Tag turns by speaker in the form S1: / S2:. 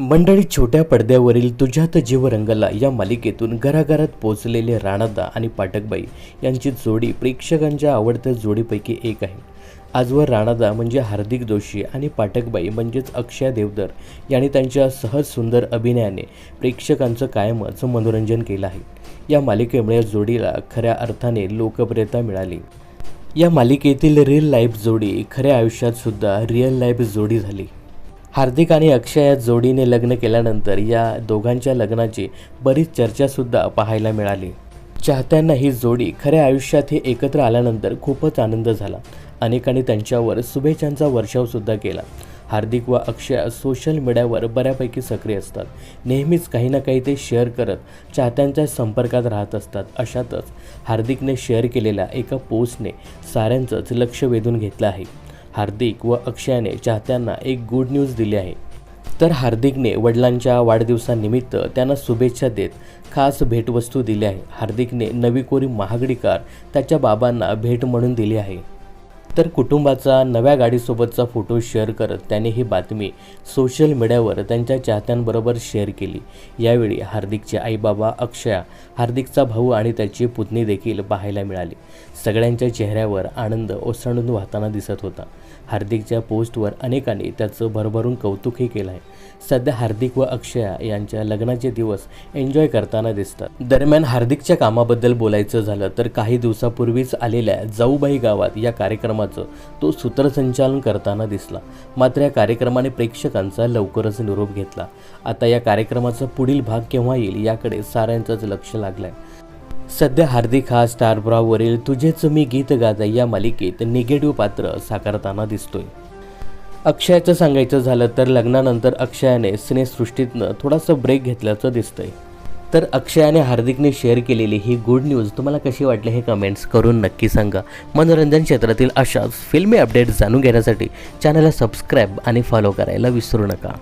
S1: मंडळी छोट्या पडद्यावरील तुझ्यात जीव रंगला या मालिकेतून घराघरात पोचलेले राणादा आणि पाठकबाई यांची जोडी प्रेक्षकांच्या आवडत्या जोडीपैकी एक आहे. आजवर राणादा म्हणजे हार्दिक जोशी आणि पाठकबाई म्हणजेच अक्षय देवधर यांनी त्यांच्या सहज सुंदर अभिनयाने प्रेक्षकांचं कायमच मनोरंजन केलं आहे. या मालिकेमुळे या जोडीला खऱ्या अर्थाने लोकप्रियता मिळाली. या मालिकेतील रिअल लाईफ जोडी खऱ्या आयुष्यात सुद्धा रिअल लाईफ जोडी झाली. हार्दिक आणि अक्षय या जोडीने लग्न केल्यानंतर या दोघांच्या लग्नाची बरीच चर्चासुद्धा पाहायला मिळाली. चाहत्यांना ही जोडी खऱ्या आयुष्यात हे एकत्र आल्यानंतर खूपच आनंद झाला. अनेकांनी त्यांच्यावर शुभेच्छांचा वर्षावसुद्धा केला. हार्दिक व अक्षय सोशल मीडियावर बऱ्यापैकी सक्रिय असतात. नेहमीच काही ना काही ते शेअर करत चाहत्यांच्या संपर्कात राहत असतात. अशातच हार्दिकने शेअर केलेल्या एका पोस्टने साऱ्यांचंच लक्ष वेधून घेतलं आहे. हार्दिक व अक्षयाने चाहत्यांना एक गुड न्यूज दिली आहे. तर हार्दिकने वडिलांच्या वाढदिवसानिमित्त त्यांना शुभेच्छा देत खास भेटवस्तू दिली आहे. हार्दिकने नवी कोरी महागडी कार त्याच्या बाबांना भेट म्हणून दिली आहे. तर कुटुंबाचा नव्या गाडीसोबतचा फोटो शेअर करत त्याने ही बातमी सोशल मीडियावर त्यांच्या चाहत्यांबरोबर शेअर केली. यावेळी हार्दिकचे आईबाबा अक्षया हार्दिकचा भाऊ आणि त्याची पुतणी देखील पाहायला मिळाली. सगळ्यांच्या चेहऱ्यावर आनंद ओसंडून वाहताना दिसत होता. हार्दिकच्या पोस्टवर अनेकांनी त्याचं भरभरून कौतुकही केलं आहे सध्या हार्दिक व अक्षया यांच्या लग्नाचे दिवस एन्जॉय करताना दिसतात. दरम्यान हार्दिकच्या कामाबद्दल बोलायचं झालं तर काही दिवसापूर्वीच आलेल्या जाऊबाई गावात या कार्यक्रमात कार्यक्रमाचं तो सूत्रसंचालन करताना दिसला. मात्र या कार्यक्रमाने प्रेक्षकांचा लवकरच निरोप घेतला. आता या कार्यक्रमाचा पुढील भाग केव्हा येईल याकडे साऱ्यांचंच लक्ष लागलंय. सध्या हार्दिक हा स्टार ब्रॉवरील तुझेच मी गीत गाजा या मालिकेत निगेटिव्ह पात्र साकारताना दिसतोय. अक्षयाचं सांगायचं झालं तर लग्नानंतर अक्षयाने सिनेसृष्टीतनं थोडासा ब्रेक घेतल्याचं दिसतंय. तर अक्षय आणि हार्दिकने शेअर केलेली ही गुड न्यूज तुम्हाला कशी वाटली हे कमेंट्स करून नक्की सांगा. मनोरंजन क्षेत्रातील अशाच फिल्मी अपडेट्स जाणून घेण्यासाठी चॅनलला सबस्क्राईब आणि फॉलो करायला विसरू नका.